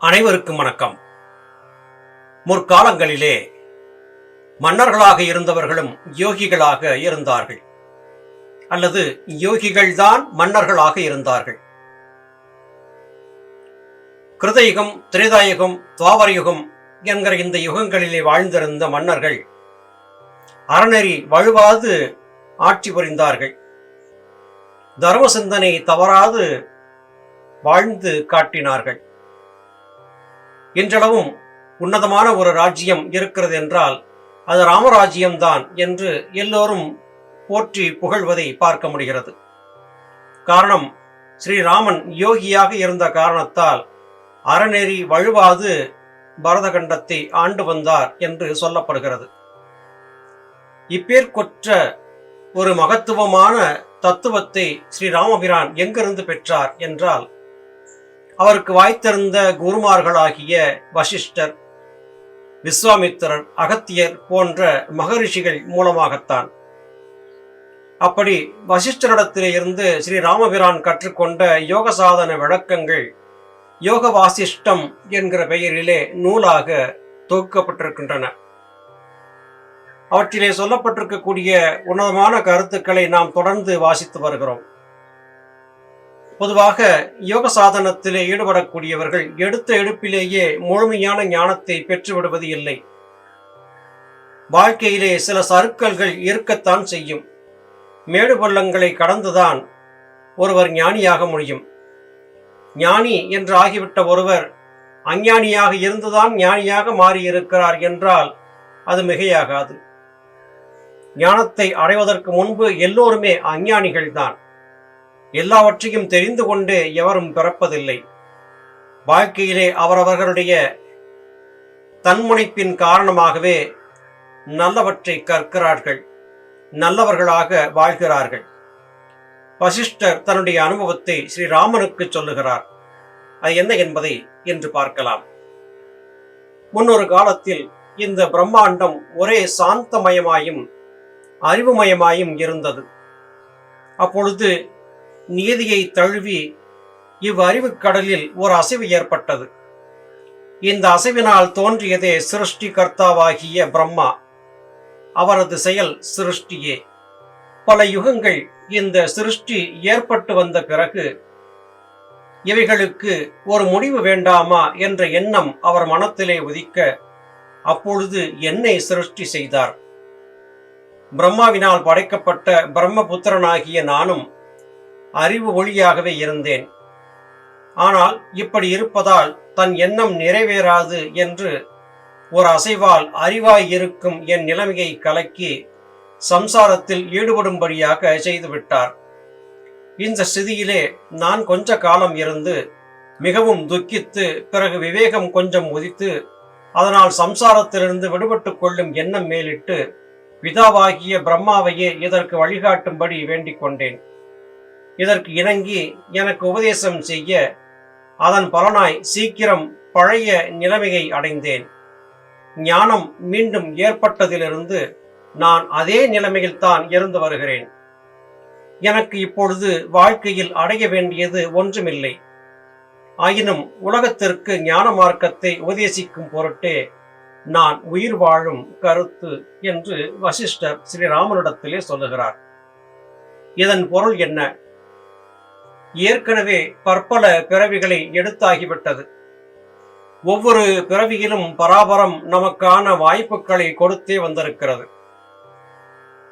அனைவருக்கும் வணக்கம். முற்காலங்களிலே மன்னர்களாக இருந்தவர்களும் யோகிகளாக இருந்தார்கள். அல்லது யோகிகள்தான் மன்னர்களாக இருந்தார்கள். கிருதயுகம் திரேதாயுகம் துவாபரயுகம் என்கிற இந்த யுகங்களிலே வாழ்ந்திருந்த மன்னர்கள் அறநெறி வழுவாது ஆட்சி புரிந்தார்கள். தர்ம சிந்தனை தவறாது வாழ்ந்து காட்டினார்கள். இன்றளவும் உன்னதமான ஒரு ராஜ்யம் இருக்கிறது என்றால் அது ராமராஜ்யம்தான் என்று எல்லோரும் போற்றி புகழ்வதை பார்க்க முடிகிறது. காரணம் ஸ்ரீராமன் யோகியாக இருந்த காரணத்தால் அறநெறி வழுவாது பரதகண்டத்தை ஆண்டு வந்தார் என்று சொல்லப்படுகிறது. இப்பேற்கொற்ற ஒரு மகத்துவமான தத்துவத்தை ஸ்ரீராமபிரான் எங்கிருந்து பெற்றார் என்றால் அவருக்கு வாய்த்திருந்த குருமார்களாகிய வசிஷ்டர் விஸ்வாமித்திரர் அகத்தியர் போன்ற மகரிஷிகள் மூலமாகத்தான். அப்படி வசிஷ்டரிடத்திலே இருந்து ஸ்ரீ ராமபிரான் கற்றுக்கொண்ட யோக சாதன விளக்கங்கள் யோக வாசிஷ்டம் என்கிற பெயரிலே நூலாக தொகுக்கப்பட்டிருக்கின்றன. அவற்றிலே சொல்லப்பட்டிருக்கக்கூடிய உன்னதமான கருத்துக்களை நாம் தொடர்ந்து வாசித்து வருகிறோம். பொதுவாக யோக சாதனத்திலே ஈடுபடக்கூடியவர்கள் எடுத்த எடுப்பிலேயே முழுமையான ஞானத்தை பெற்றுவிடுவது இல்லை. வாழ்க்கையிலே சில சருக்கல்கள் இருக்கத்தான் செய்யும். மேடு பள்ளங்களை கடந்துதான் ஒருவர் ஞானியாக முடியும். ஞானி என்று ஆகிவிட்ட ஒருவர் அஞ்ஞானியாக இருந்துதான் ஞானியாக மாறியிருக்கிறார் என்றால் அது மிகையாகாது. ஞானத்தை அடைவதற்கு முன்பு எல்லோருமே அஞ்ஞானிகள்தான். எல்லாவற்றையும் தெரிந்து கொண்டு எவரும் பிறப்பதில்லை. வாழ்க்கையிலே அவரவர்களுடைய தன்முனைப்பின் காரணமாகவே நல்லவற்றை கற்கிறார்கள். நல்லவர்களாக வாழ்கிறார்கள். வசிஷ்டர் தன்னுடைய அனுபவத்தை ஸ்ரீராமனுக்கு சொல்லுகிறார். அது என்ன என்பதை என்று பார்க்கலாம். முன்னொரு காலத்தில் இந்த பிரம்மாண்டம் ஒரே சாந்தமயமாயும் அறிவுமயமாயும் இருந்தது. அப்பொழுது நியதியை தழுவி இவ்வறிவு கடலில் ஒரு அசைவு ஏற்பட்டது. இந்த அசைவினால் தோன்றியதே சிருஷ்டி கர்த்தாவாகிய பிரம்மா. அவரது செயல் சிருஷ்டியே. பல யுகங்கள் இந்த சிருஷ்டி ஏற்பட்டு வந்த பிறகு இவைகளுக்கு ஒரு முடிவு வேண்டாமா என்ற எண்ணம் அவர் மனத்திலே உதிக்க அப்பொழுது என்னை சிருஷ்டி செய்தார். பிரம்மாவினால் படைக்கப்பட்ட பிரம்மபுத்திரனாகிய நானும் அறிவு ஒளியாகவே இருந்தேன். ஆனால் இப்படி இருப்பதால் தன் எண்ணம் நிறைவேறாது என்று ஒரு அசைவால் அறிவாய் இருக்கும் என் நிலைமையை கலக்கி சம்சாரத்தில் ஈடுபடும்படியாக செய்துவிட்டார். இந்த ஸ்திதியிலே நான் கொஞ்ச காலம் இருந்து மிகவும் துக்கித்து பிறகு விவேகம் கொஞ்சம் உதித்து அதனால் சம்சாரத்திலிருந்து விடுபட்டு கொள்ளும் எண்ணம் மேலிட்டு பிதாவாகிய பிரம்மாவையே இதற்கு வழிகாட்டும்படி வேண்டிக் கொண்டேன். இதற்கு இணங்கி எனக்கு உபதேசம் செய்ய அதன் பலனாய் சீக்கிரம் பழைய நிலைமையை அடைந்தேன். ஞானம் மீண்டும் ஏற்பட்டதிலிருந்து நான் அதே நிலைமையில் தான் இருந்து வருகிறேன். எனக்கு இப்பொழுது வாழ்க்கையில் அடைய வேண்டியது ஒன்றுமில்லை. ஆயினும் உலகத்திற்கு ஞான மார்க்கத்தை உபதேசிக்கும் பொருட்டே நான் உயிர் வாழும் கருத்து என்று வசிஷ்டர் ஸ்ரீராமனிடத்திலே சொல்லுகிறார். இதன் பொருள் என்ன? ஏற்கனவே பற்பல பிறவிகளை எடுத்தாகிவிட்டது. ஒவ்வொரு பிறவியிலும் பராபரம் நமக்கான வாய்ப்புகளை கொடுத்தே வந்திருக்கிறது.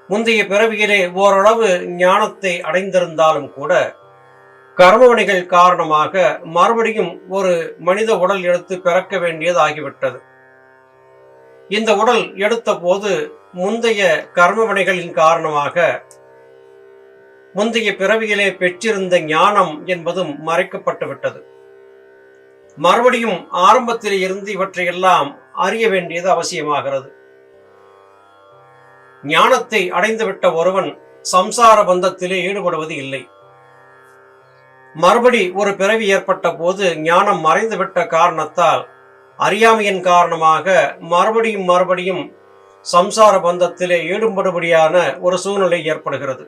முந்தைய பிறவியிலே ஓரளவு ஞானத்தை அடைந்திருந்தாலும் கூட கர்மவணிகள் காரணமாக மறுபடியும் ஒரு மனித உடல் எடுத்து பிறக்க வேண்டியதாகிவிட்டது. இந்த உடல் எடுத்த போது முந்தைய கர்மவணிகளின் காரணமாக முந்தைய பிறவியிலே பெற்றிருந்த ஞானம் என்பதும் மறைக்கப்பட்டுவிட்டது. மறுபடியும் ஆரம்பத்தில் இருந்து இவற்றையெல்லாம் அறிய வேண்டியது அவசியமாகிறது. ஞானத்தை அடைந்துவிட்ட ஒருவன் சம்சார பந்தத்திலே ஈடுபடுவது இல்லை. மறுபடி ஒரு பிறவி ஏற்பட்ட போது ஞானம் மறைந்துவிட்ட காரணத்தால் அறியாமையின் காரணமாக மறுபடியும் மறுபடியும் சம்சார பந்தத்திலே ஈடுபடுபடியான ஒரு சூழ்நிலை ஏற்படுகிறது.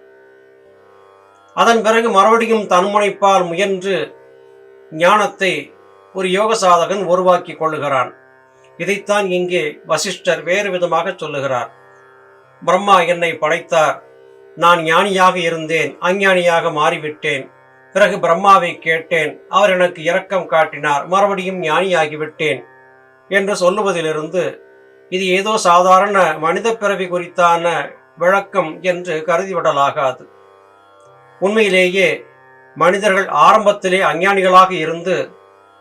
அதன் பிறகு மறுபடியும் தன்முனைப்பால் முயன்று ஞானத்தை ஒரு யோக சாதகன் உருவாக்கி கொள்ளுகிறான். இதைத்தான் இங்கே வசிஷ்டர் வேறு விதமாக சொல்லுகிறார். பிரம்மா என்னை படைத்தார். நான் ஞானியாக இருந்தேன். அஞ்ஞானியாக மாறிவிட்டேன். பிறகு பிரம்மாவை கேட்டேன். அவர் எனக்கு இரக்கம் காட்டினார். மறுபடியும் ஞானியாகிவிட்டேன் என்று சொல்லுவதிலிருந்து இது ஏதோ சாதாரண மனித பிறவி குறித்தான விளக்கம் என்று கருதிவிடலாகாது. உண்மையிலேயே மனிதர்கள் ஆரம்பத்திலே அஞ்ஞானிகளாக இருந்து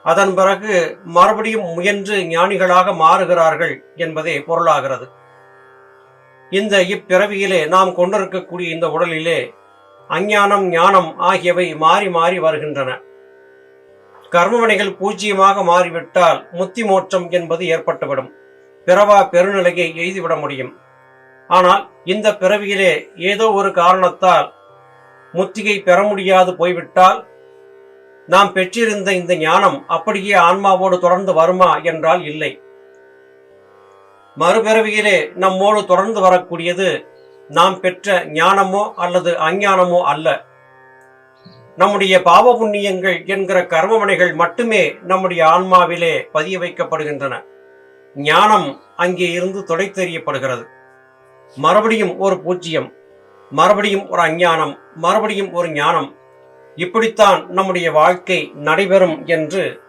அதன் பிறகு மறுபடியும் முயன்று ஞானிகளாக மாறுகிறார்கள் என்பதே பொருளாகிறது. இந்த இப்பிறவியிலே நாம் கொண்டிருக்கக்கூடிய இந்த உடலிலே அஞ்ஞானம் ஞானம் ஆகியவை மாறி மாறி வருகின்றன. கர்மவினைகள் பூஜ்ஜியமாக மாறிவிட்டால் முத்தி மோட்சம் என்பது ஏற்பட்டுவிடும். பிறவா பெருநிலையை எய்துவிட முடியும். ஆனால் இந்த பிறவியிலே ஏதோ ஒரு காரணத்தால் முத்திகை பெற முடியாது போய்விட்டால் நாம் பெற்றிருந்த இந்த ஞானம் அப்படியே ஆன்மாவோடு தொடர்ந்து வருமா என்றால் இல்லை. மறுபிறவியிலே நம்மோடு தொடர்ந்து வரக்கூடியது நாம் பெற்ற ஞானமோ அல்லது அஞ்ஞானமோ அல்ல. நம்முடைய பாவ புண்ணியங்கள் என்கிற கர்மமனைகள் மட்டுமே நம்முடைய ஆன்மாவிலே பதிய வைக்கப்படுகின்றன. ஞானம் அங்கே இருந்து தொடைத்தெறியப்படுகிறது. மறுபடியும் ஒரு பூஜ்ஜியம். மறுபடியும் ஒரு அஞ்ஞானம் மறுபடியும் ஒரு ஞானம். இப்படித்தான் நம்முடைய வாழ்க்கை நடைபெறும் என்று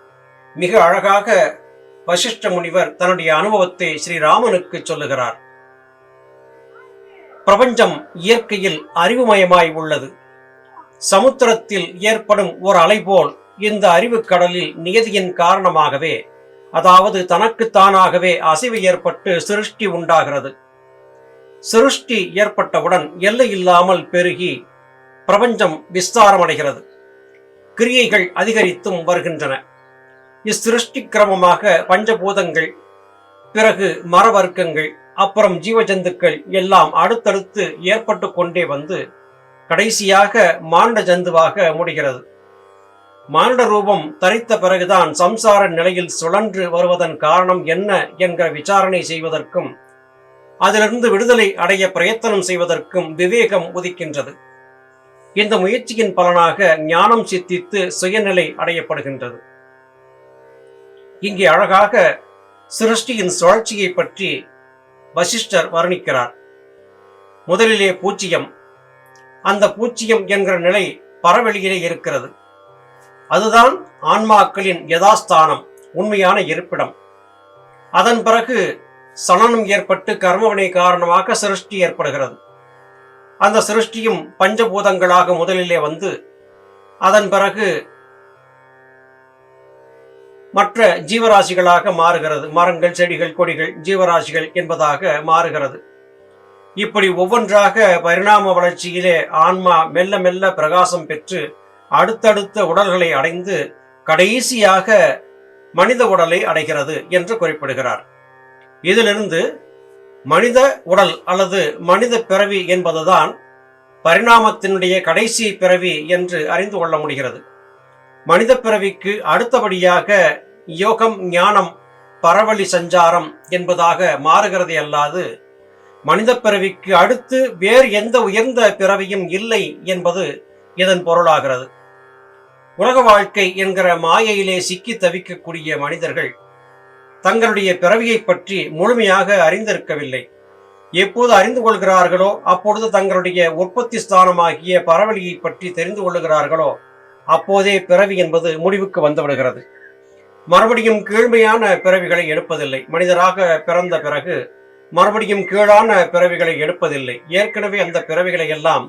மிக அழகாக வசிஷ்ட முனிவர் தன்னுடைய அனுபவத்தை ஸ்ரீராமனுக்கு சொல்லுகிறார். பிரபஞ்சம் இயற்கையில் அறிவுமயமாய் உள்ளது. சமுத்திரத்தில் ஏற்படும் ஒரு அலை போல் இந்த அறிவு கடலில் நியதியின் காரணமாகவே அதாவது தனக்கு தானாகவே அசைவு ஏற்பட்டு சிருஷ்டி உண்டாகிறது. சிருஷ்டி ஏற்பட்டவுடன் எல்லை இல்லாமல் பெருகி பிரபஞ்சம் விஸ்தாரமடைகிறது. கிரியைகள் அதிகரித்தும் வருகின்றன. இச்சிருஷ்டி கிரமமாக பஞ்சபூதங்கள் பிறகு மரவர்க்கங்கள் அப்புறம் ஜீவஜந்துக்கள் எல்லாம் அடுத்தடுத்து ஏற்பட்டு கொண்டே வந்து கடைசியாக மாண்ட ஜந்துவாக முடிகிறது. மானிட ரூபம் தரித்த பிறகுதான் சம்சார நிலையில் சுழன்று வருவதன் காரணம் என்ன என்கிற விசாரணை செய்வதற்கும் அதிலிருந்து விடுதலை அடைய பிரயத்தனம் செய்வதற்கும் விவேகம் உதிக்கின்றது. இந்த முயற்சியின் பலனாக ஞானம் சித்தித்து சுயநிலை அடையப்படுகின்றது. இங்கே அழகாக சிருஷ்டியின் சுழற்சியை பற்றி வசிஷ்டர் வர்ணிக்கிறார். முதலிலே பூச்சியம் அந்த பூச்சியம் என்கிற நிலை பரவெளியிலே இருக்கிறது. அதுதான் ஆன்மாக்களின் யதாஸ்தானம் உண்மையான இருப்பிடம். அதன் பிறகு சலனம் ஏற்பட்டு கர்மவினை காரணமாக சிருஷ்டி ஏற்படுகிறது. அந்த சிருஷ்டியும் பஞ்சபூதங்களாக முதலிலே வந்து அதன் பிறகு மற்ற ஜீவராசிகளாக மாறுகிறது. மரங்கள் செடிகள் கொடிகள் ஜீவராசிகள் என்பதாக மாறுகிறது. இப்படி ஒவ்வொன்றாக பரிணாம வளர்ச்சியிலே ஆன்மா மெல்ல மெல்ல பிரகாசம் பெற்று அடுத்தடுத்த உடல்களை அடைந்து கடைசியாக மனித உடலை அடைகிறது என்று குறிப்பிடுகிறார். இதிலிருந்து மனித உடல் அல்லது மனித பிறவி என்பதுதான் பரிணாமத்தினுடைய கடைசி பிறவி என்று அறிந்து கொள்ள முடிகிறது. மனித பிறவிக்கு அடுத்தபடியாக யோகம் ஞானம் பரவழி சஞ்சாரம் என்பதாக மாறுகிறது அல்லாது மனித பிறவிக்கு அடுத்து வேறு எந்த உயர்ந்த பிறவியும் இல்லை என்பது இதன் பொருளாகிறது. உலக வாழ்க்கை என்கிற மாயையிலே சிக்கி தவிக்கக்கூடிய மனிதர்கள் தங்களுடைய பிறவியை பற்றி முழுமையாக அறிந்திருக்கவில்லை. எப்போது அறிந்து கொள்கிறார்களோ அப்பொழுது தங்களுடைய உற்பத்தி ஸ்தானமாகிய பரவலியை பற்றி தெரிந்து கொள்ளுகிறார்களோ அப்போதே பிறவி என்பது முடிவுக்கு வந்துவிடுகிறது. மறுபடியும் கீழ்மையான பிறவிகளை எடுப்பதில்லை. மனிதராக பிறந்த பிறகு மறுபடியும் கீழான பிறவிகளை எடுப்பதில்லை. ஏற்கனவே அந்த பிறவிகளை எல்லாம்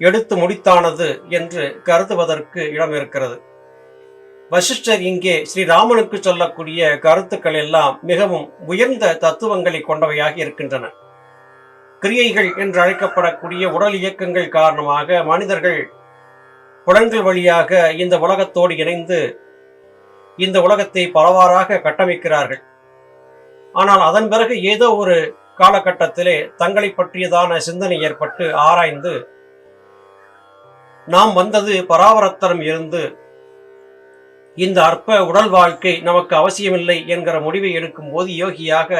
எடுத்து முடித்தானது என்று கருதுவதற்கு இடம் இருக்கிறது வசிஷ்டர் இங்கே ஸ்ரீராமனுக்கு சொல்லக்கூடிய கருத்துக்கள் எல்லாம் மிகவும் உயர்ந்த தத்துவங்களை கொண்டவையாக இருக்கின்றன. கிரியைகள் என்று அழைக்கப்படக்கூடிய உடல் இயக்கங்கள் காரணமாக மனிதர்கள் புலன்கள் வழியாக இந்த உலகத்தோடு இணைந்து இந்த உலகத்தை பலவாறாக கட்டமைக்கிறார்கள். ஆனால் அதன் பிறகு ஏதோ ஒரு காலகட்டத்திலே தங்களை பற்றியதான சிந்தனை ஏற்பட்டு ஆராய்ந்து நாம் வந்தது பராவரத்தரம் இருந்து இந்த அற்ப உடல் வாழ்க்கை நமக்கு அவசியமில்லை என்கிற முடிவை எடுக்கும் போது யோகியாக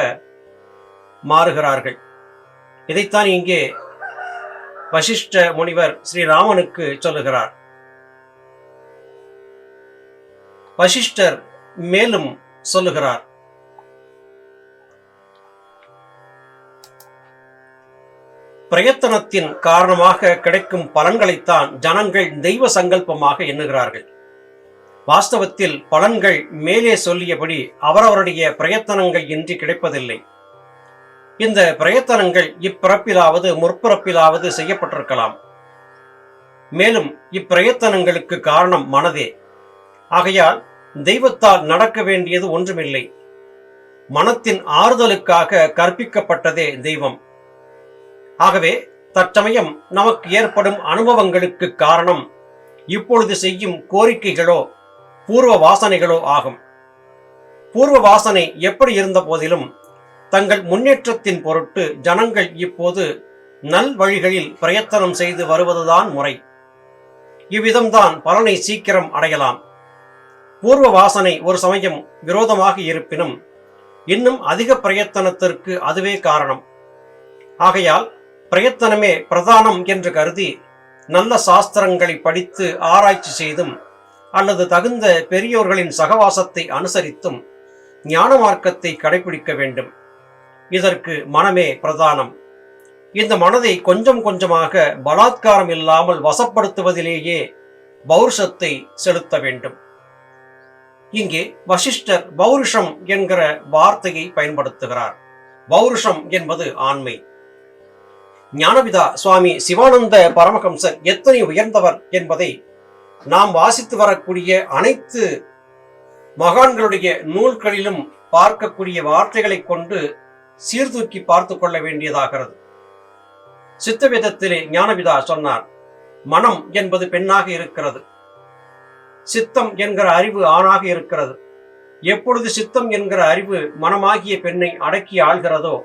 மாறுகிறார்கள். இதைத்தான் இங்கே வசிஷ்ட முனிவர் ஸ்ரீராமனுக்கு சொல்லுகிறார். வசிஷ்டர் மேலும் சொல்லுகிறார். பிரயத்தனத்தின் காரணமாக கிடைக்கும் பலன்களைத்தான் ஜனங்கள் தெய்வ சங்கல்பமாக எண்ணுகிறார்கள். வாஸ்தவத்தில் பலன்கள் மேலே சொல்லியபடி அவரவருடைய பிரயத்தனங்கள் இன்றி கிடைப்பதில்லை. இந்த பிரயத்தனங்கள் இப்பிறப்பிலாவது முற்பிறப்பிலாவது செய்யப்பட்டிருக்கலாம். மேலும் இப்பிரயத்தனங்களுக்கு காரணம் மனதே. ஆகையால் தெய்வத்தால் நடக்க வேண்டியது ஒன்றுமில்லை. மனத்தின் ஆறுதலுக்காக கற்பிக்கப்பட்டதே தெய்வம். ஆகவே தற்சமயம் நமக்கு ஏற்படும் அனுபவங்களுக்கு காரணம் இப்பொழுது செய்யும் கோரிக்கைகளோ பூர்வ வாசனைகளோ ஆகும். பூர்வ வாசனை எப்படி இருந்த போதிலும் தங்கள் முன்னேற்றத்தின் பொருட்டு ஜனங்கள் இப்போது நல் வழிகளில் பிரயத்தனம் செய்து வருவதுதான் முறை. இவ்விதம்தான் பலனை சீக்கிரம் அடையலாம். பூர்வ வாசனை ஒரு சமயம் விரோதமாக இருப்பினும் இன்னும் அதிக பிரயத்தனத்திற்கு அதுவே காரணம். ஆகையால் பிரயத்தனமே பிரதானம் என்று கருதி நல்ல சாஸ்திரங்களை படித்து ஆராய்ச்சி செய்தும் அல்லது தகுந்த பெரியோர்களின் சகவாசத்தை அனுசரித்தும் ஞான மார்க்கத்தை கடைபிடிக்க வேண்டும். இதற்கு மனமே பிரதானம். இந்த மனதை கொஞ்சம் கொஞ்சமாக பலாத்காரம் இல்லாமல் வசப்படுத்துவதிலேயே பௌருஷத்தை செலுத்த வேண்டும். இங்கே வசிஷ்டர் பௌருஷம் என்கிற வார்த்தையை பயன்படுத்துகிறார். பௌருஷம் என்பது ஆண்மை. ஞானபிதா சுவாமி சிவானந்த பரமஹம்சர் எத்தனை உயர்ந்தவர் என்பதை நாம் வாசித்து வரக்கூடிய அனைத்து மகான்களுடைய நூல்களிலும் பார்க்கக்கூடிய வார்த்தைகளை கொண்டு சீர்தூக்கி பார்த்து கொள்ள வேண்டியதாகிறது. சித்தவேதத்திலே ஞானபிதா சொன்னார் மனம் என்பது பெண்ணாக இருக்கிறது. சித்தம் என்கிற அறிவு ஆணாக இருக்கிறது. எப்பொழுது சித்தம் என்கிற அறிவு மனமாகிய பெண்ணை அடக்கி ஆள்கிறதோ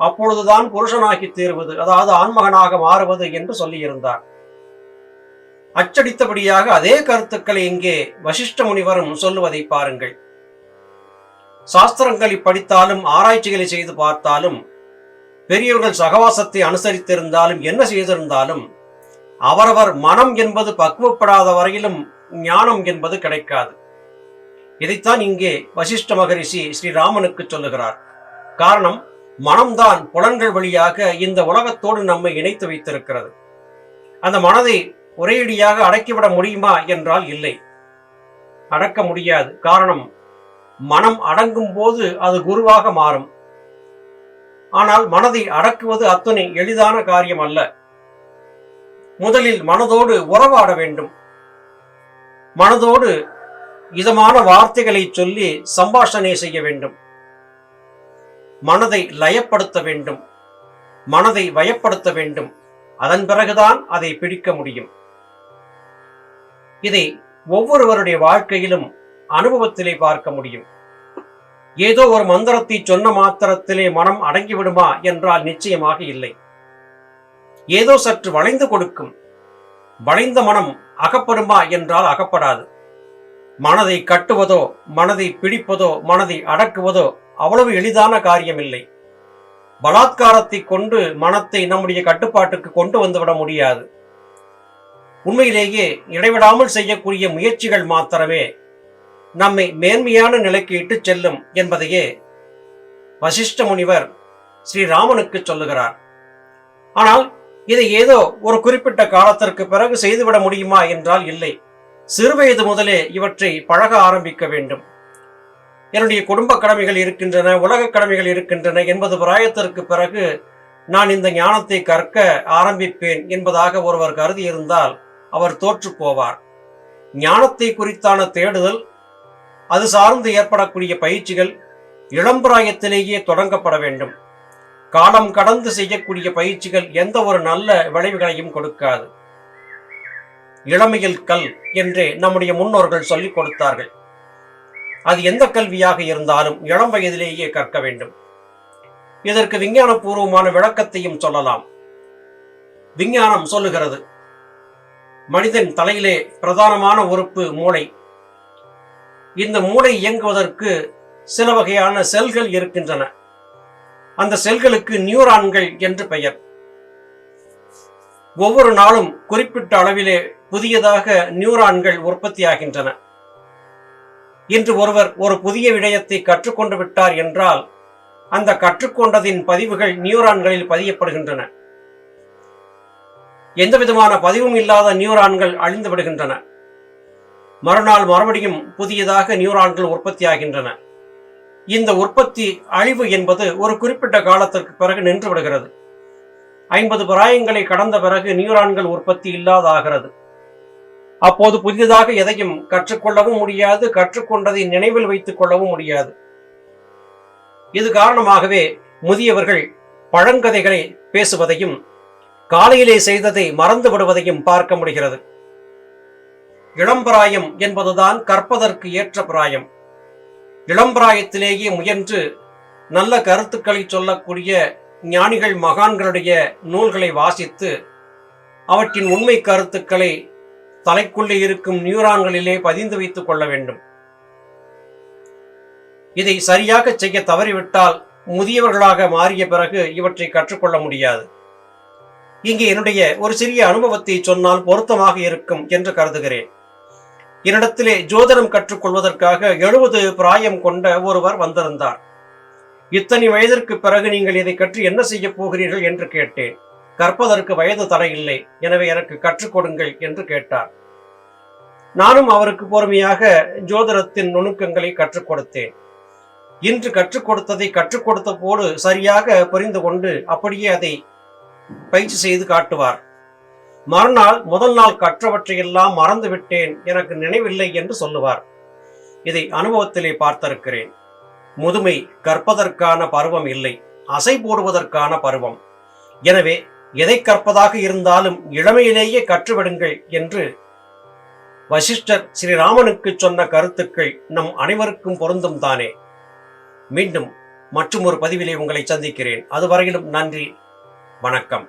அப்பொழுதுதான் புருஷனாகி தீர்வது அதாவது ஆண்மகனாக மாறுவது என்று சொல்லியிருந்தார். அச்சடித்தபடியாக அதே கருத்துக்களை இங்கே வசிஷ்ட முனிவரும் சொல்லுவதை பாருங்கள். சாஸ்திரங்களை படித்தாலும் ஆராய்ச்சிகளை செய்து பார்த்தாலும் பெரியவர்கள் சகவாசத்தை அனுசரித்திருந்தாலும் என்ன செய்திருந்தாலும் அவரவர் மனம் என்பது பக்குவப்படாத வரையிலும் ஞானம் என்பது கிடைக்காது. இதைத்தான் இங்கே வசிஷ்ட மகரிஷி ஸ்ரீராமனுக்கு சொல்லுகிறார். காரணம் மனம்தான் புலன்கள் வழியாக இந்த உலகத்தோடு நம்மை இணைத்து வைத்திருக்கிறது. அந்த மனதை ஒரேடியாக அடக்கிவிட முடியுமா என்றால் இல்லை. அடக்க முடியாது. காரணம் மனம் அடங்கும் போது அது குருவாக மாறும். ஆனால் மனதை அடக்குவது அத்தனை எளிதான காரியம் அல்ல முதலில் மனதோடு உறவாட வேண்டும். மனதோடு இதமான வார்த்தைகளை சொல்லி சம்பாஷணை செய்ய வேண்டும். மனதை லயப்படுத்த வேண்டும். மனதை வயப்படுத்த வேண்டும். அதன் பிறகுதான் அதை பிடிக்க முடியும். இதை ஒவ்வொருவருடைய வாழ்க்கையிலும் அனுபவத்திலே பார்க்க முடியும். ஏதோ ஒரு மந்திரத்தை சொன்ன மாத்திரத்திலே மனம் அடங்கிவிடுமா என்றால் நிச்சயமாக இல்லை. ஏதோ சற்று வளைந்து கொடுக்கும். வளைந்த மனம் அகப்படுமா என்றால் அகப்படாது. மனதை கட்டுவதோ மனதை பிடிப்பதோ மனதை அடக்குவதோ அவ்வளவு எளிதான காரியமில்லை. பலாத்காரத்தை கொண்டு மனத்தை நம்முடைய கட்டுப்பாட்டுக்கு கொண்டு வந்துவிட முடியாது. உண்மையிலேயே இடைவிடாமல் செய்யக்கூடிய முயற்சிகள் மாத்திரமே நம்மை மேன்மையான நிலைக்கு இட்டுச் செல்லும் என்பதையே வசிஷ்ட முனிவர் ஸ்ரீராமனுக்கு சொல்லுகிறார். ஆனால் இதை ஏதோ ஒரு குறிப்பிட்ட காலத்திற்கு பிறகு செய்துவிட முடியுமா என்றால் இல்லை. சிறுவயது முதலே இவற்றை பழக ஆரம்பிக்க வேண்டும். என்னுடைய குடும்ப கடமைகள் இருக்கின்றன உலக கடமைகள் இருக்கின்றன என்பது பிராயத்திற்கு பிறகு நான் இந்த ஞானத்தை கற்க ஆரம்பிப்பேன் என்பதாக ஒருவர் கருதி இருந்தால் அவர் தோற்று போவார். ஞானத்தை குறித்தான தேடுதல் அது சார்ந்து ஏற்படக்கூடிய பயிற்சிகள் இளம்பிராயத்திலேயே தொடங்கப்பட வேண்டும். காலம் கடந்து செய்யக்கூடிய பயிற்சிகள் எந்த ஒரு நல்ல விளைவுகளையும் கொடுக்காது. இளமையில் கல் என்றே நம்முடைய முன்னோர்கள் சொல்லிக் கொடுத்தார்கள். அது எந்த கல்வியாக இருந்தாலும் இளம் வயதிலேயே கற்க வேண்டும். இதற்கு விஞ்ஞானபூர்வமான விளக்கத்தையும் சொல்லலாம். விஞ்ஞானம் சொல்லுகிறது மனிதன் தலையிலே பிரதானமான உறுப்பு மூளை. இந்த மூளை இயங்குவதற்கு சில வகையான செல்கள் இருக்கின்றன. அந்த செல்களுக்கு நியூரான்கள் என்று பெயர். ஒவ்வொரு நாளும் குறிப்பிட்ட அளவிலே புதியதாக நியூரான்கள் உற்பத்தியாகின்றன இன்று ஒருவர் ஒரு புதிய விடயத்தை கற்றுக்கொண்டு விட்டார் என்றால் அந்த கற்றுக்கொண்டதின் பதிவுகள் நியூரான்களில் பதியப்படுகின்றன. எந்த விதமான பதிவும் இல்லாத நியூரான்கள் அழிந்து விடுகின்றன மறுநாள் மறுபடியும் புதியதாக நியூரான்கள் உற்பத்தியாகின்றன. இந்த உற்பத்தி அழிவு என்பது ஒரு குறிப்பிட்ட காலத்திற்கு பிறகு நின்று விடுகிறது ஐம்பது பிராயங்களை கடந்த பிறகு நியூரான்கள் உற்பத்தி இல்லாதாகிறது. அப்போது புதிதாக எதையும் கற்றுக்கொள்ளவும் முடியாது கற்றுக்கொண்டதை நினைவில் வைத்துக் கொள்ளவும் முடியாது. இது காரணமாகவே முதியவர்கள் பழங்கதைகளை பேசுவதையும் காலையிலே செய்ததை மறந்து விடுவதையும் பார்க்க முடிகிறது. இளம்பிராயம் என்பதுதான் கற்பதற்கு ஏற்ற பிராயம். இளம்பிராயத்திலேயே முயன்று நல்ல கருத்துக்களை சொல்லக்கூடிய ஞானிகள் மகான்களுடைய நூல்களை வாசித்து அவற்றின் உண்மை கருத்துக்களை தலைக்குள்ளே இருக்கும் நியூரான்களிலே பதிந்து வைத்துக் கொள்ள வேண்டும். இதை சரியாக செய்ய தவறிவிட்டால் முதியவர்களாக மாறிய பிறகு இவற்றை கற்றுக்கொள்ள முடியாது. இங்கே என்னுடைய ஒரு சிறிய அனுபவத்தை சொன்னால் பொருத்தமாக இருக்கும் என்று கருதுகிறேன். என்னிடத்திலே ஜோதிடம் கற்றுக்கொள்வதற்காக எழுபது பிராயம் கொண்ட ஒருவர் வந்திருந்தார். இத்தனை வயதிற்கு பிறகு நீங்கள் இதை கற்று என்ன செய்ய போகிறீர்கள் என்று கேட்டேன். கற்பதற்கு வயது தடையில்லை. எனவே எனக்கு கற்றுக் கொடுங்கள் என்று கேட்டார். நானும் அவருக்கு பொறுமையாக ஜோதிடத்தின் நுணுக்கங்களை கற்றுக் கொடுத்தேன். இன்று கற்றுக் கொடுத்ததை கற்றுக் கொடுத்த போது சரியாக புரிந்து கொண்டு அப்படியே அதை பயிற்சி செய்து காட்டுவார். மறுநாள் முதல் நாள் கற்றவற்றையெல்லாம் மறந்து விட்டேன் எனக்கு நினைவில்லை என்று சொல்லுவார். இதை அனுபவத்திலே பார்த்திருக்கிறேன். முதுமை கற்பதற்கான பருவம் இல்லை அசை போடுவதற்கான பருவம். எனவே எதை கற்பதாக இருந்தாலும் இளமையிலேயே கற்றுவிடுங்கள் என்று வசிஷ்டர் ஸ்ரீராமனுக்கு சொன்ன கருத்துக்கள் நம் அனைவருக்கும் பொருந்தும் தானே. மீண்டும் மற்றும் ஒரு பதிவிலே உங்களை சந்திக்கிறேன். அதுவரையிலும் நன்றி. வணக்கம்.